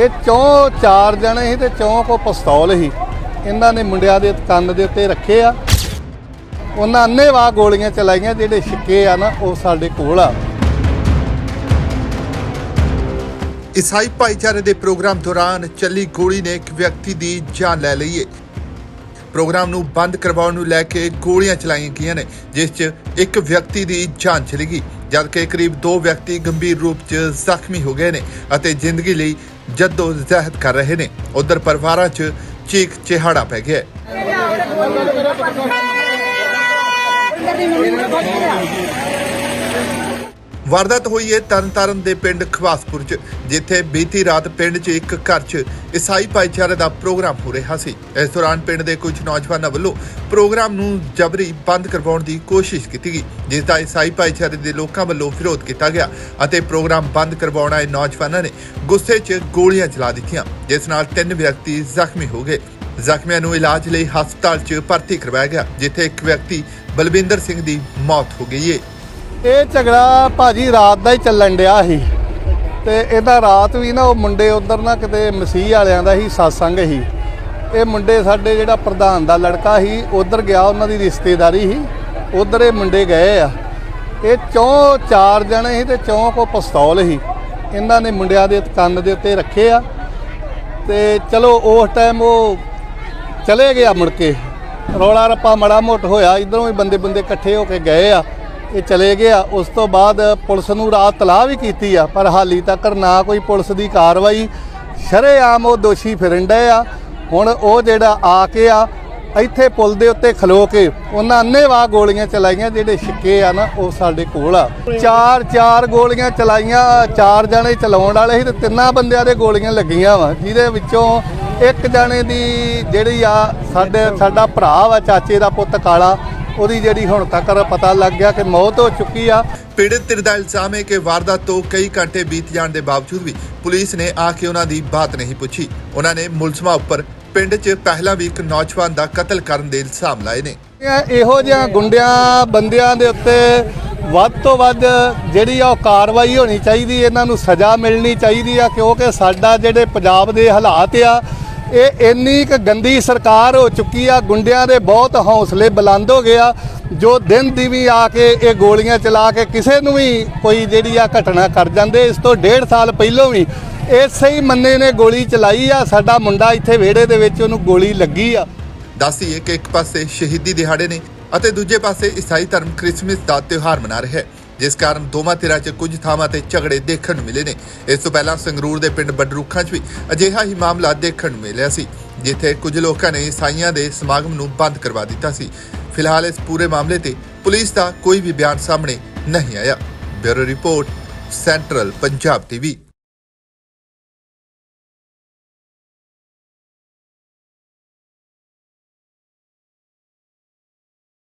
ਇਹ ਚੌਂ ਚਾਰ ਜਣੇ ਸੀ ਤੇ ਚੌਂ ਕੋ ਪਿਸਤੌਲ ਸੀ। ਇਹਨਾਂ ਨੇ ਮੁੰਡਿਆਂ ਦੇ ਕੰਨ ਦੇ ਉੱਤੇ ਰੱਖੇ ਆ। ਉਹਨਾਂ ਅੰਨੇਵਾਹ ਗੋਲੀਆਂ ਚਲਾਈਆਂ ਜਿਹੜੇ ਛਿੱਕੇ ਆ ਨਾ, ਉਹ ਸਾਡੇ ਕੋਲ ਆ। ਈਸਾਈ ਭਾਈਚਾਰੇ ਦੇ ਪ੍ਰੋਗਰਾਮ ਦੌਰਾਨ ਚੱਲੀ ਗੋਲੀ ਨੇ ਇੱਕ ਵਿਅਕਤੀ ਦੀ ਜਾਨ ਲੈ ਲਈ ਹੈ ਪ੍ਰੋਗਰਾਮ ਨੂੰ ਬੰਦ ਕਰਵਾਉਣ ਨੂੰ ਲੈ ਕੇ ਗੋਲੀਆਂ ਚਲਾਈਆਂ ਗਈਆਂ ਨੇ, ਜਿਸ 'ਚ ਇੱਕ ਵਿਅਕਤੀ ਦੀ ਜਾਨ ਚਲੀ ਗਈ, ਜਦਕਿ ਕਰੀਬ 2 ਵਿਅਕਤੀ ਗੰਭੀਰ ਰੂਪ 'ਚ ਜ਼ਖਮੀ ਹੋ ਗਏ ਨੇ ਅਤੇ ਜ਼ਿੰਦਗੀ ਲਈ ਜੱਦੋ ਜ਼ਹਿਦ ਕਰ ਰਹੇ ਨੇ ਉਧਰ ਪਰਿਵਾਰਾਂ 'ਚ ਚੀਕ ਚਿਹਾੜਾ ਪੈ ਗਿਆ ਹੈ। ਵਾਰਦਾਤ ਹੋਈ ਹੈ ਤਰਨਤਾਰਨ ਦੇ ਪਿੰਡ ਖਵਾਸਪੁਰ 'ਚ, ਜਿੱਥੇ ਬੀਤੀ ਰਾਤ ਪਿੰਡ 'ਚ ਇੱਕ ਘਰ 'ਚ ਈਸਾਈ ਭਾਈਚਾਰੇ ਦਾ ਪ੍ਰੋਗਰਾਮ ਹੋ ਰਿਹਾ ਸੀ। ਇਸ ਦੌਰਾਨ ਪਿੰਡ ਦੇ ਕੁਝ ਨੌਜਵਾਨਾਂ ਵੱਲੋਂ ਪ੍ਰੋਗਰਾਮ ਨੂੰ ਜਬਰੀ ਬੰਦ ਕਰਵਾਉਣ ਦੀ ਕੋਸ਼ਿਸ਼ ਕੀਤੀ ਗਈ, ਜਿਸ ਦਾ ਈਸਾਈ ਭਾਈਚਾਰੇ ਦੇ ਲੋਕਾਂ ਵੱਲੋਂ ਵਿਰੋਧ ਕੀਤਾ ਗਿਆ ਅਤੇ ਪ੍ਰੋਗਰਾਮ ਬੰਦ ਕਰਵਾਉਣ ਆਏ ਨੌਜਵਾਨਾਂ ਨੇ ਗੁੱਸੇ 'ਚ ਗੋਲੀਆਂ ਚਲਾ ਦਿੱਤੀਆਂ, ਜਿਸ ਨਾਲ ਤਿੰਨ ਵਿਅਕਤੀ ਜ਼ਖਮੀ ਹੋ ਗਏ। ਜ਼ਖਮੀਆਂ ਨੂੰ ਇਲਾਜ ਲਈ ਹਸਪਤਾਲ 'ਚ ਭਰਤੀ ਕਰਵਾਇਆ ਗਿਆ, ਜਿੱਥੇ ਇੱਕ ਵਿਅਕਤੀ ਬਲਵਿੰਦਰ ਸਿੰਘ ਦੀ ਮੌਤ ਹੋ ਗਈ ਹੈ ਇਹ ਝਗੜਾ ਭਾਜੀ ਰਾਤ ਦਾ ਹੀ ਚੱਲਣ ਡਿਆ ਸੀ। ਤੇ ਇਹਦਾ ਰਾਤ ਵੀ ਨਾ ਉਹ ਮੁੰਡੇ ਉਧਰ ਨਾ ਕਿਤੇ ਮਸੀਹ ਵਾਲਿਆਂ ਦਾ ਹੀ satsang ਸੀ। ਇਹ ਮੁੰਡੇ ਸਾਡੇ ਜਿਹੜਾ ਪ੍ਰਧਾਨ ਦਾ ਲੜਕਾ ਸੀ, ਉਧਰ ਗਿਆ ਉਹਨਾਂ ਦੀ ਰਿਸ਼ਤੇਦਾਰੀ ਸੀ, ਉਧਰ ਇਹ ਮੁੰਡੇ ਗਏ ਆ। ਇਹ ਚੌਂ ਚਾਰ ਜਣੇ ਸੀ ਤੇ ਚੌਂ ਕੋ ਪਿਸਤੌਲ ਸੀ। ਇਹਨਾਂ ਨੇ ਮੁੰਡਿਆਂ ਦੇ ਕੰਨ ਦੇ ਉੱਤੇ ਰੱਖੇ ਆ। ਤੇ ਚਲੋ ਉਸ ਟਾਈਮ ਉਹ ਚਲੇ ਗਿਆ ਮੁੜ ਕੇ। ਰੌਲਾ ਰੱਪਾ ਮੜਾ ਮੋਟ ਹੋਇਆ, ਇਧਰੋਂ ਵੀ ਬੰਦੇ ਬੰਦੇ ਇਕੱਠੇ ਹੋ ਕੇ ਗਏ ਆ। ਇਹ ਚਲੇ ਗਏ ਆ ਉਸ ਤੋਂ ਬਾਅਦ ਪੁਲਿਸ ਨੂੰ ਰਾਤ ਤਲਾਹ ਵੀ ਕੀਤੀ ਆ, ਪਰ ਹਾਲੀ ਤੱਕ ਨਾ ਕੋਈ ਪੁਲਿਸ ਦੀ ਕਾਰਵਾਈ। ਸ਼ਰੇਆਮ ਉਹ ਦੋਸ਼ੀ ਫਿਰਨ ਡਏ ਆ। ਹੁਣ ਉਹ ਜਿਹੜਾ ਆ ਕੇ ਆ, ਇੱਥੇ ਪੁਲ ਦੇ ਉੱਤੇ ਖਲੋ ਕੇ ਉਹਨਾਂ ਅੰਨੇਵਾਹ ਗੋਲੀਆਂ ਚਲਾਈਆਂ, ਜਿਹੜੇ ਛਿੱਕੇ ਆ ਨਾ, ਉਹ ਸਾਡੇ ਕੋਲ ਆ। ਚਾਰ ਚਾਰ ਗੋਲੀਆਂ ਚਲਾਈਆਂ, ਚਾਰ ਜਣੇ ਚਲਾਉਣ ਵਾਲੇ ਸੀ ਤੇ ਤਿੰਨਾਂ ਬੰਦਿਆਂ ਦੇ ਗੋਲੀਆਂ ਲੱਗੀਆਂ ਵਾ, ਜਿਹਦੇ ਵਿੱਚੋਂ ਇੱਕ ਜਣੇ ਦੀ ਜਿਹੜੀ ਆ ਸਾਡੇ ਸਾਡਾ ਭਰਾ ਵਾ, ਚਾਚੇ ਦਾ ਪੁੱਤ ਕਾਲਾ ਉਹਦੀ ਜਿਹੜੀ ਹੁਣ ਤੱਕ ਪਤਾ ਲੱਗ ਗਿਆ ਕਿ ਮੌਤ ਹੋ ਚੁੱਕੀ ਆ। ਪੀੜਤ ਧਿਰ ਦਾ ਇਲਜ਼ਾਮ ਹੈ ਕਿ ਵਾਰਦਾਤ ਤੋਂ ਕਈ ਘੰਟੇ ਬੀਤ ਜਾਣ ਦੇ ਬਾਵਜੂਦ ਵੀ ਪੁਲਿਸ ਨੇ ਆ ਕੇ ਉਹਨਾਂ ਦੀ ਬਾਤ ਨਹੀਂ ਪੁੱਛੀ। ਉਹਨਾਂ ਨੇ ਮੁਲਜ਼ਮਾਂ ਉੱਪਰ ਪਿੰਡ 'ਚ ਪਹਿਲਾਂ ਵੀ ਇੱਕ ਨੌਜਵਾਨ ਦਾ ਕਤਲ ਕਰਨ ਦੇ ਇਲਜ਼ਾਮ ਲਾਏ ਨੇ। ਇਹ- ਇਹੋ ਜਿਹਾ ਗੁੰਡਿਆਂ ਬੰਦਿਆਂ ਦੇ ਉੱਤੇ ਵੱਧ ਤੋਂ ਵੱਧ ਜਿਹੜੀ ਆ ਉਹ ਕਾਰਵਾਈ ਹੋਣੀ ਚਾਹੀਦੀ ਇਹਨਾਂ ਨੂੰ ਸਜ਼ਾ ਮਿਲਣੀ ਚਾਹੀਦੀ ਆ ਕਿਉਂਕਿ ਸਾਡਾ ਜਿਹੜੇ ਪੰਜਾਬ ਦੇ ਹਾਲਾਤ ਆ ਇਹ ਇੰਨੀ ਕੁ ਗੰਦੀ ਸਰਕਾਰ ਹੋ ਚੁੱਕੀ ਆ, ਗੁੰਡਿਆਂ ਦੇ ਬਹੁਤ ਹੌਸਲੇ ਬੁਲੰਦ ਹੋ ਗਿਆ ਜੋ ਦਿਨ ਦੀ ਵੀ ਆ ਕੇ ਇਹ ਗੋਲੀਆਂ ਚਲਾ ਕੇ ਕਿਸੇ ਨੂੰ ਵੀ ਕੋਈ ਜਿਹੜੀ ਆ ਘਟਨਾ ਕਰ ਜਾਂਦੇ, ਇਸ ਤੋਂ ਡੇਢ ਸਾਲ ਪਹਿਲਾਂ ਵੀ ਇਸੇ ਹੀ ਮੰਨੇ ਨੇ ਗੋਲੀ ਚਲਾਈ ਆ, ਸਾਡਾ ਮੁੰਡਾ ਇੱਥੇ ਵਿਹੜੇ ਦੇ ਵਿੱਚ ਉਹਨੂੰ ਗੋਲੀ ਲੱਗੀ ਆ। ਦੱਸੀਏ ਕਿ ਇੱਕ ਪਾਸੇ ਸ਼ਹੀਦੀ ਦਿਹਾੜੇ ਨੇ ਅਤੇ ਦੂਜੇ ਪਾਸੇ ਈਸਾਈ ਧਰਮ ਕ੍ਰਿਸਮਸ ਦਾ ਤਿਉਹਾਰ ਮਨਾ ਰਿਹਾ ਹੈ। ਜਿਸ ਕਾਰਨ ਦੋਵਾਂ ਧਿਰਾਂ 'ਚ ਕੁਝ ਥਾਵਾਂ ਤੇ ਝਗੜੇ ਦੇਖਣ ਨੂੰ ਮਿਲੇ ਨੇ। ਇਸ ਤੋਂ ਪਹਿਲਾਂ ਸੰਗਰੂਰ ਦੇ ਪਿੰਡ ਬਡਰੁੱਖਾਂ 'ਚ ਵੀ ਅਜਿਹਾ ਹੀ ਮਾਮਲਾ ਦੇਖਣ ਨੂੰ ਮਿਲਿਆ ਸੀ, ਜਿੱਥੇ ਕੁਝ ਲੋਕਾਂ ਨੇ ਈਸਾਈਆਂ ਦੇ ਸਮਾਗਮ ਨੂੰ ਬੰਦ ਕਰਵਾ ਦਿੱਤਾ ਸੀ। ਫਿਲਹਾਲ ਇਸ ਪੂਰੇ ਮਾਮਲੇ ਤੇ ਪੁਲਿਸ ਦਾ ਕੋਈ ਵੀ ਬਿਆਨ ਸਾਹਮਣੇ ਨਹੀਂ ਆਇਆ। Bureau report, central Punjab TV.